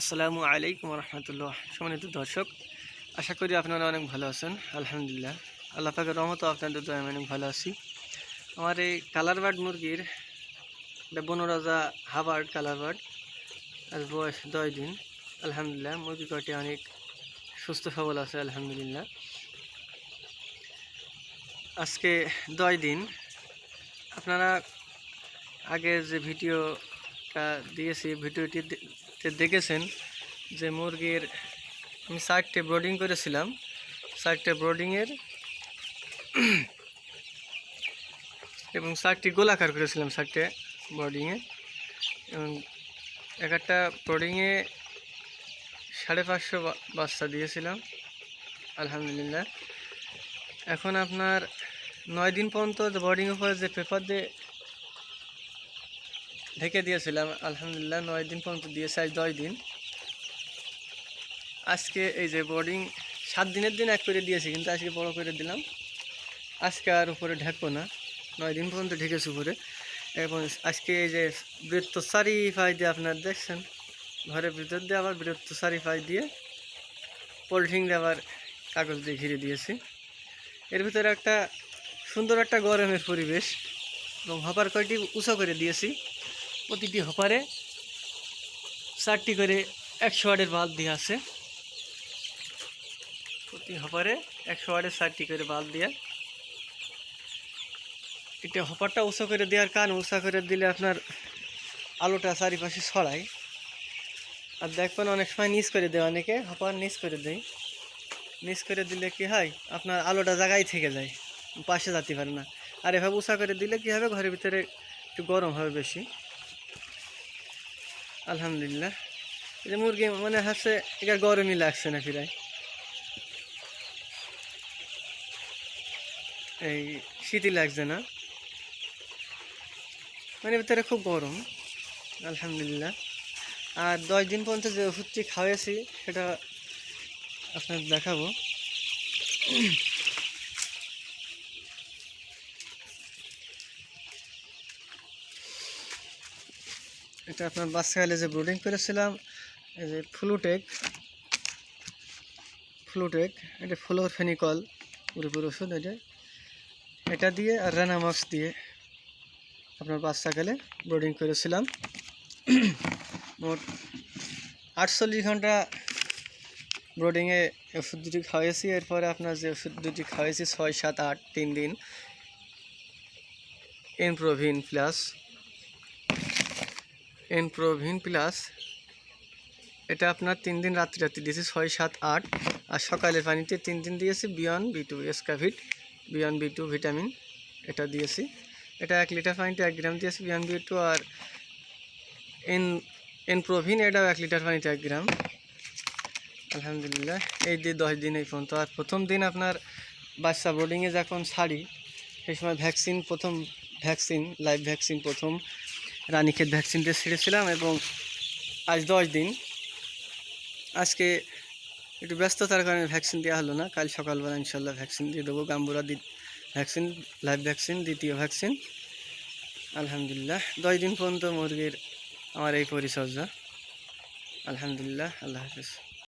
আসসালামু আলাইকুম রহমতুল্লাহ সম্মানিত দর্শক, আশা করি আপনারা অনেক ভালো আছেন। আলহামদুলিল্লাহ। আল্লাহ পাকের রহমত আপনাদের দয়া আমি অনেক ভালো আছি। আমার এই কালার বার্ড মুরগির এটা বনরাজা হাবার্ড কালার বার্ড আজ বয়স দশ দিন। আলহামদুলিল্লাহ, মুরগি কয়টি অনেক সুস্থ সবল আছে, আলহামদুলিল্লাহ। আজকে দশ দিন। আপনারা আগে যে ভিডিওটা দিয়েছি, ভিডিওটি দে- তে দেখেছেন যে মুরগির, আমি চারটে ব্রোডিং করেছিলাম। চারটে ব্রোডিংয়ের এবং চারটি গোলাকার করেছিলাম চারটে ব্রোডিংয়ে। এবং এক একটা ব্রোডিংয়ে সাড়ে পাঁচশো বাচ্চা দিয়েছিলাম, আলহামদুলিল্লাহ। এখন আপনার নয় দিন পর্যন্ত বোর্ডিংয়ের উপরে যে পেপার দিয়ে ঢেকে দিয়েছিলাম, আলহামদুলিল্লাহ নয় দিন পর্যন্ত দিয়েছে, আজ দশ দিন। আজকে এই যে বোর্ডিং সাত দিনের দিন এক করে দিয়েছি, কিন্তু আজকে বড় করে দিলাম। আজকে আর উপরে ঢাকবো না, নয় দিন পর্যন্ত ঢেকেছে উপরে। এবং আজকে এই যে বৃত্ত সারি ফাই দিয়ে আপনার দেখছেন ঘরের ভিতর দিয়ে আবার বৃত্ত সারি ফাই দিয়ে পলিথিন দিয়ে আবার কাগজ দিয়ে ঘিরে দিয়েছি। এর ভিতরে একটা সুন্দর একটা গরমের পরিবেশ এবং হপার কয়টি উঁচা করে দিয়েছি। প্রতিটি হপারে চারটি করে একশো ওয়ার্ডের বাল্ব দিয়ে আছে। প্রতি হপারে একশো ওয়ার্ডের চারটি করে বাল্ব দিয়ে। এটা হপারটা উঁচা করে দেওয়ার কারণ, উঁচা করে দিলে আপনার আলোটা চারিপাশে ছড়ায়। আর দেখবেন অনেক সময় নিচ করে দেয়, অনেকে হপার নিচ করে দেয়। নিচ করে দিলে কি হয়? আপনার আলোটা জায়গায় থেকে যায়, পাশে যাতে পারে না। আর এভাবে উঁচা করে দিলে কি হবে? ঘরের ভিতরে একটু গরম হবে বেশি। আলহামদুলিল্লাহ। এই যে মুরগি মনে হচ্ছে এটা গরমই লাগছে না প্রায়। এই শীতই লাগছে না। মানে ভিতরে খুব গরম, আলহামদুলিল্লাহ। আর দশ দিন পর্যন্ত যে ওষুধটি খাওয়াইছি, সেটা আপনার দেখাবো। এটা আপনার বাচ্চাকালে যে ব্রুডিং করেছিলাম, এই যে ফ্লুটেক ফ্লুটেক এটা ফ্লোর ফেনিকল পুরোপুরি ওষুধ, এটা। এটা দিয়ে আর রানামাক্স দিয়ে আপনার বাচ্চাকালে ব্রোডিং করেছিলাম। মোট আটচল্লিশ ঘণ্টা ব্রোডিংয়ে ওষুধ দুটি খাওয়াইছি, এরপরে আপনার যে ওষুধ দুটি খাওয়াইছি ছয়, সাত, আট, তিন দিন। এনপ্রোভিন প্লাস এনপ্রোভিন প্লাস এটা আপনার তিন দিন রাত্রি রাত্রি দিয়েছি ছয় সাত আট, আর সকালের পানিতে তিন দিন দিয়েছি B one B two এসকাভিট B one B two vitamin এটা দিয়েছি। এটা এক লিটার পানিতে এক গ্রাম দিয়েছি বিয়ন বি টু আর এন এনপ্রোভিন এটাও এক লিটার পানিতে এক গ্রাম। আলহামদুলিল্লাহ, এই দিয়ে দশ দিন এই পর্যন্ত। আর প্রথম দিন আপনার বাচ্চা বোর্ডিংয়ে যখন ছাড়ি, সেই সময় ভ্যাকসিন প্রথম ভ্যাকসিন লাইভ ভ্যাকসিন প্রথম রানীক্ষেত ভ্যাকসিনটা ছেড়েছিলাম এবং আজ দশ দিন। আজকে একটু ব্যস্ততার কারণে ভ্যাকসিন দেওয়া হলো না। কাল সকালবেলা ইনশাল্লাহ ভ্যাকসিন দিয়ে দেবো। গাম্বুরা দি ভ্যাকসিন লাইভ ভ্যাকসিন, দ্বিতীয় ভ্যাকসিন। আলহামদুলিল্লাহ। দশ দিন পর্যন্ত মুরগির আমার এই পরিচর্যা। আলহামদুলিল্লাহ। আল্লাহ হাফিজ।